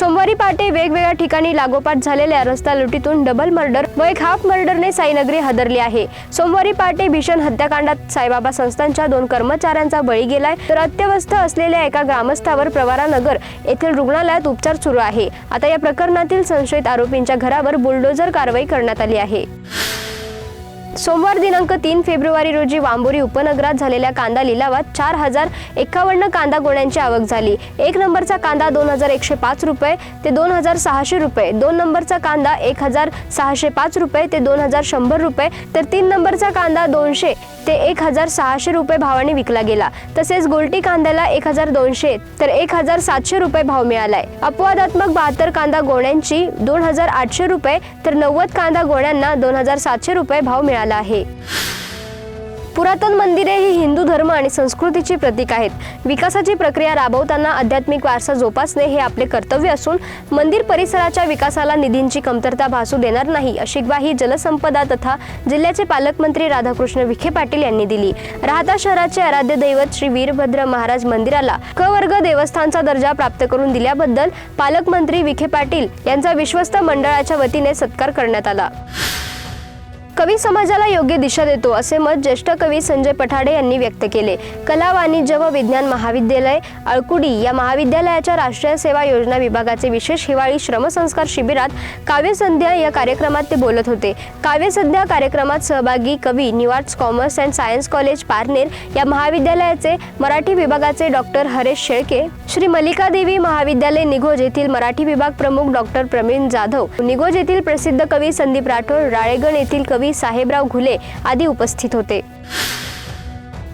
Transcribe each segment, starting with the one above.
सोमवारी पहाटे वेगवेगळ्या ठिकाणी लागोपाठ झालेल्या रस्ता लुटीतून डबल मर्डर व एक हाफ मर्डरने साईनगरी हादरली आहे. सोमवारी पहाटे भीषण हत्याकांडात साईबाबा संस्थांच्या दोन कर्मचाऱ्यांचा बळी गेलाय तर अत्यवस्थ असलेल्या एका ग्रामस्थावर प्रवारानगर येथील रुग्णालयात उपचार सुरू आहे. आता या प्रकरणातील संशयित आरोपींच्या घरावर बुलडोझर कारवाई करण्यात आली आहे. सोमवार दिनांक तीन फेब्रुवारी रोजी वांबोरी उपनगरात झालेल्या कांदा लिलावात चार हजार एकावन्न कांदा गोण्यांची आवक झाली. एक नंबरचा कांदा दोन हजार एकशे पाच रुपये ते दोन हजार सहाशे रुपये. दोन नंबरचा कांदा एक हजार सहाशे पाच रुपये ते दोन हजार शंभर रुपये तर तीन नंबरचा कांदा दोनशे ते एक हजार सहाशे रुपये भावाने विकला गेला. तसेच गोलटी कांद्याला एक हजार दोनशे तर एक हजार सातशे रुपये भाव मिळालाय. अपवादात्मक बहात्तर कांदा गोण्यांची दोन हजार आठशे रुपये तर नव्वद कांदा गोण्यांना दोन हजार सातशे रुपये भाव मिळाला आहे. पुरातन मंदिरे ही हिंदू धर्म आणि संस्कृतीची प्रतीक आहेत. विकासाची प्रक्रिया राबवताना आध्यात्मिक वारसा जोपासणे हे आपले कर्तव्य असून मंदिर परिसराच्या विकासाला निधींची कमतरता भासू देणार नाही अशी ग्वाही जलसंपदा तथा जिल्ह्याचे पालकमंत्री राधाकृष्ण विखे पाटील यांनी दिली. राहता शहराचे आराध्य दैवत श्री वीरभद्र महाराज मंदिराला क वर्ग देवस्थानचा दर्जा प्राप्त करून दिल्याबद्दल पालकमंत्री विखे पाटील यांचा विश्वस्त मंडळाच्या वतीने सत्कार करण्यात आला. कवी समाजाला योग्य दिशा देतो असे मत ज्येष्ठ कवी संजय पठाडे यांनी व्यक्त केले. कला वाणिज्य व विज्ञान महाविद्यालय अळकुडी या महाविद्यालयाच्या राष्ट्रीय सेवा योजना विभागाचे विशेष हिवाळी श्रमसंस्कार शिबिरात काव्यसंध्या या कार्यक्रमात ते बोलत होते. काव्यसंध्या कार्यक्रमात सहभागी कवी निवार्ट्स commerce and science college Parner या महाविद्यालयाचे मराठी विभागाचे डॉक्टर हरेश शेळके श्री मल्लिका देवी महाविद्यालय निघोज येथील मराठी विभाग प्रमुख डॉक्टर प्रवीण जाधव निघोज येथील प्रसिद्ध कवी संदीप राठोड राळेगण येथील कवी साहेबराव घुले आदी उपस्थित होते.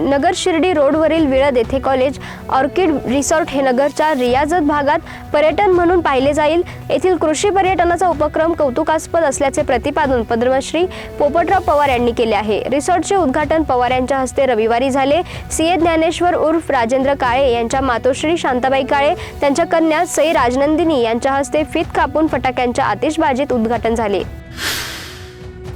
नगर शिर्डी रोडवरील विळद येथे कॉलेज ऑर्किड रिसॉर्ट हे नगरच्या रियाजत भागात पर्यटन म्हणून पाहिले जाईल. येथील कृषी पर्यटनाचा उपक्रम कौतुकास्पद असल्याचे प्रतिपादन पद्मश्री पोपटराव पवार यांनी केले आहे. रिसॉर्टचे उद्घाटन पवार यांच्या हस्ते रविवारी झाले. सीए ज्ञानेश्वर उर्फ राजेंद्र काळे यांच्या मातोश्री शांताबाई काळे त्यांच्या कन्या सई राजनंदिनी यांच्या हस्ते फित कापून फटाक्यांच्या आतिषबाजीत उद्घाटन झाले.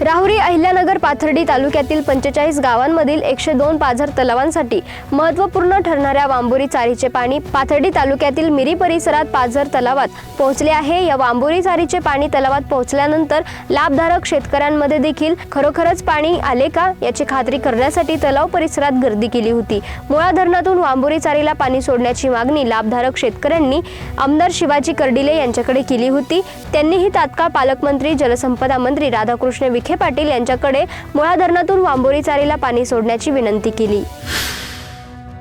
राहुरी अहिल्यानगर पाथर्डी तालुक्यातील पंचेचाळीस गावांमधील एकशे दोन पाझर तलावांसाठी महत्त्वपूर्ण ठरणाऱ्या वांबोरी चारीचे पाणी पाथर्डी तालुक्यातील मिरी परिसरात पाझर तलावात पोहोचले आहे. या वांबोरी चारीचे पाणी तलावात पोहोचल्यानंतर लाभधारक शेतकऱ्यांमध्ये देखील खरोखरच पाणी आले का याची खात्री करण्यासाठी तलाव परिसरात गर्दी केली होती. मुळा धरणातून वांबोरी चारीला पाणी सोडण्याची मागणी लाभधारक शेतकऱ्यांनी आमदार शिवाजी कर्डिले यांच्याकडे केली होती. त्यांनीही तात्काळ पालकमंत्री जलसंपदा मंत्री राधाकृष्ण विखे पाटील यांच्याकडे मुळा धरणातून वांबोरी चारीला पाणी सोडण्याची विनंती केली.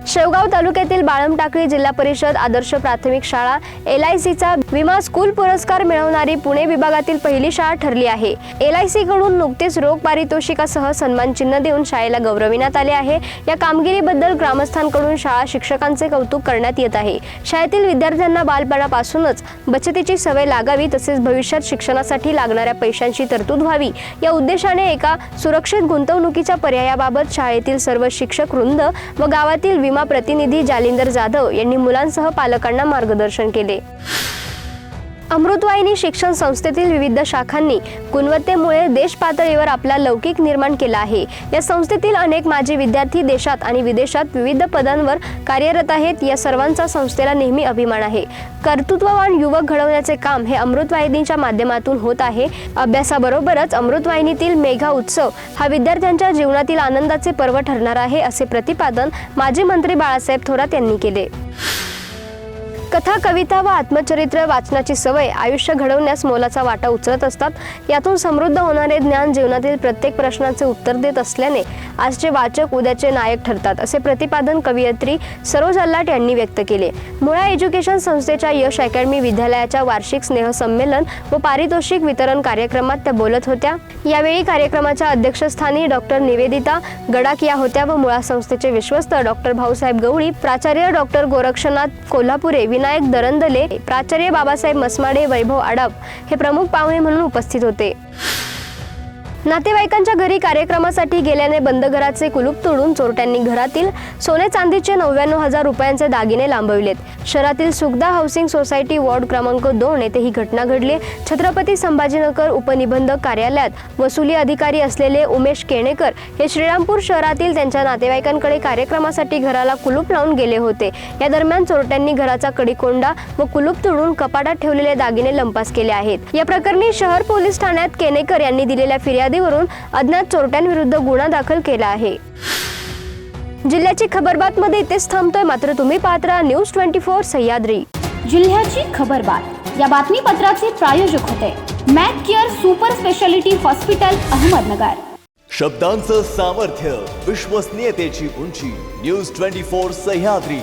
शेवगाव तालुक्यातील बाळमटाकळी जिल्हा परिषद आदर्श प्राथमिक शाळा एल आय सीचा विमा स्कूल पुरस्कार मिळवणारी पुणे विभागातील पहिली शाळा ठरली आहे. एल आय सी कडून नुकतेच रोख पारितोषिकासह सन्मान चिन्ह देऊन शाळेला गौरविण्यात आले आहे. या कामगिरीबद्दल ग्रामस्थांकडून शाळा शिक्षकांचे कौतुक करण्यात येत आहे. शाळेतील विद्यार्थ्यांना बालपणापासूनच बचतीची सवय लागावी तसेच भविष्यात शिक्षणासाठी लागणाऱ्या पैशांची तरतूद व्हावी. या उद्देशाने एका सुरक्षित गुंतवणुकीच्या पर्यायाबाबत शाळेतील सर्व शिक्षक वृंद व गावातील विमा प्रतिनिधी जालिंदर जाधव यांनी मुलांसह पालकांना मार्गदर्शन केले. अमृतवाहिनी शिक्षण संस्थेतील विविध शाखांनी गुणवत्तेमुळे देश पातळीवर आपला लौकिक निर्माण केला आहे. या संस्थेतील अनेक माजी विद्यार्थी देशात आणि विदेशात विविध पदांवर कार्यरत आहेत. या सर्वांचा संस्थेला नेहमी अभिमान आहे. कर्तृत्ववान युवक घडवण्याचे काम हे अमृतवाहिनीच्या माध्यमातून होत आहे. अभ्यासाबरोबरच अमृतवाहिनीतील मेघा उत्सव हा विद्यार्थ्यांच्या जीवनातील आनंदाचे पर्व ठरणार आहे असे प्रतिपादन माजी मंत्री बाळासाहेब थोरात यांनी केले. कथा कविता व आत्मचरित्र वाचनाची सवय आयुष्य घडवण्यास मोलाचा वाटा उचलत असतात. यातून समृद्ध होणारे ज्ञान जीवनातील प्रत्येक प्रश्नाचे उत्तर देत असल्याने आजचे वाचक उद्याचे नायक ठरतात असे प्रतिपादन कवयित्री सरोज अल्लाट यांनी व्यक्त केले. मुळा एज्युकेशन संस्थेच्या यश अकॅडमी विद्यालयाच्या वार्षिक स्नेहसंमेलन व पारितोषिक वितरण कार्यक्रमात त्या बोलत होत्या. यावेळी कार्यक्रमाच्या अध्यक्षस्थानी डॉक्टर निवेदिता गडाक या होत्या व मुळा संस्थेचे विश्वस्त डॉक्टर भाऊसाहेब गवळी प्राचार्य डॉक्टर गोरक्षनाथ कोल्हापुरे विना विनायक दरंदले प्राचार्य बाबासाहेब मसमाडे वैभव आडप हे प्रमुख पाहुणे म्हणून उपस्थित होते. नातेवाईकांच्या घरी कार्यक्रमासाठी गेल्याने बंद घराचे कुलूप तोडून चोरट्यांनी घरातील सोने चांदीचे नव्याण्णव हजार रुपयांचे दागिने लांबविलेत. शहरातील सुगदा हाऊसिंग सोसायटी वॉर्ड क्रमांक दोन येथे ही घटना घडली. छत्रपती संभाजीनगर उपनिबंधक कार्यालयात वसुली अधिकारी असलेले उमेश केणेकर हे श्रीरामपूर शहरातील त्यांच्या नातेवाईकांकडे कार्यक्रमासाठी घराला कुलूप लावून गेले होते. या दरम्यान चोरट्यांनी घराचा कडीकोंडा व कुलूप तोडून कपाटात ठेवलेले दागिने लंपास केले आहेत. या प्रकरणी शहर पोलीस ठाण्यात केनेकर यांनी दिलेल्या फिर्यादीवरून अज्ञात चोरट्यांविरुद्ध गुन्हा दाखल केला आहे. जिल्ह्याची खबरबातमध्ये इथेच थांबतोय. मात्र तुम्ही पाहत राहा न्यूज ट्वेंटी फोर सह्याद्री. जिल्ह्याची खबरबात. या बातमीपत्राचे प्रायोजक होते Mac Care super speciality hospital Ahmednagar. शब्दांचं सामर्थ्य विश्वसनीयतेची उंची न्यूज ट्वेंटी फोर सह्याद्री.